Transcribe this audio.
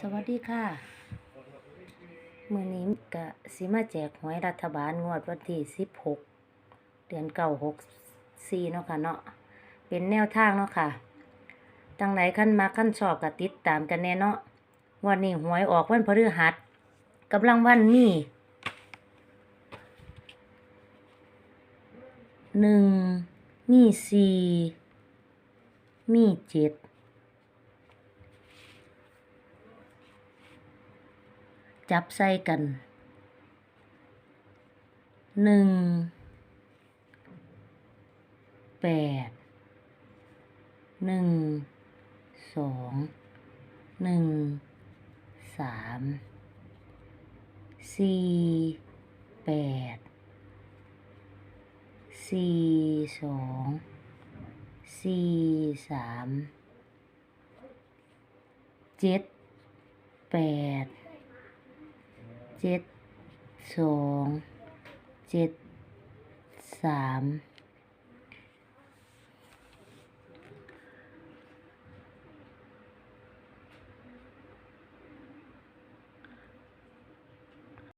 สวัสดีค่ะมือนี้ก็สิมาแจกหวยรัฐบาลงวดวันที่16เดือนเก้าหกสี่เนาะค่ะเนาะเป็นแนวทางเนาะค่ะตั้งไหนขั้นมาขั้นชอบก็ติดตามกันแน่เนาะวันนี้หวยออกวันพฤหัสกำลังวันมีหนึ่งมีสี่มีเจ็ด จับใส่กันหนึ่งแปดหนึ่งสองหนึ่งสามสี่แปดสี่สองสี่สามเจ็ดแปด เจ็ดสองเจ็ดสาม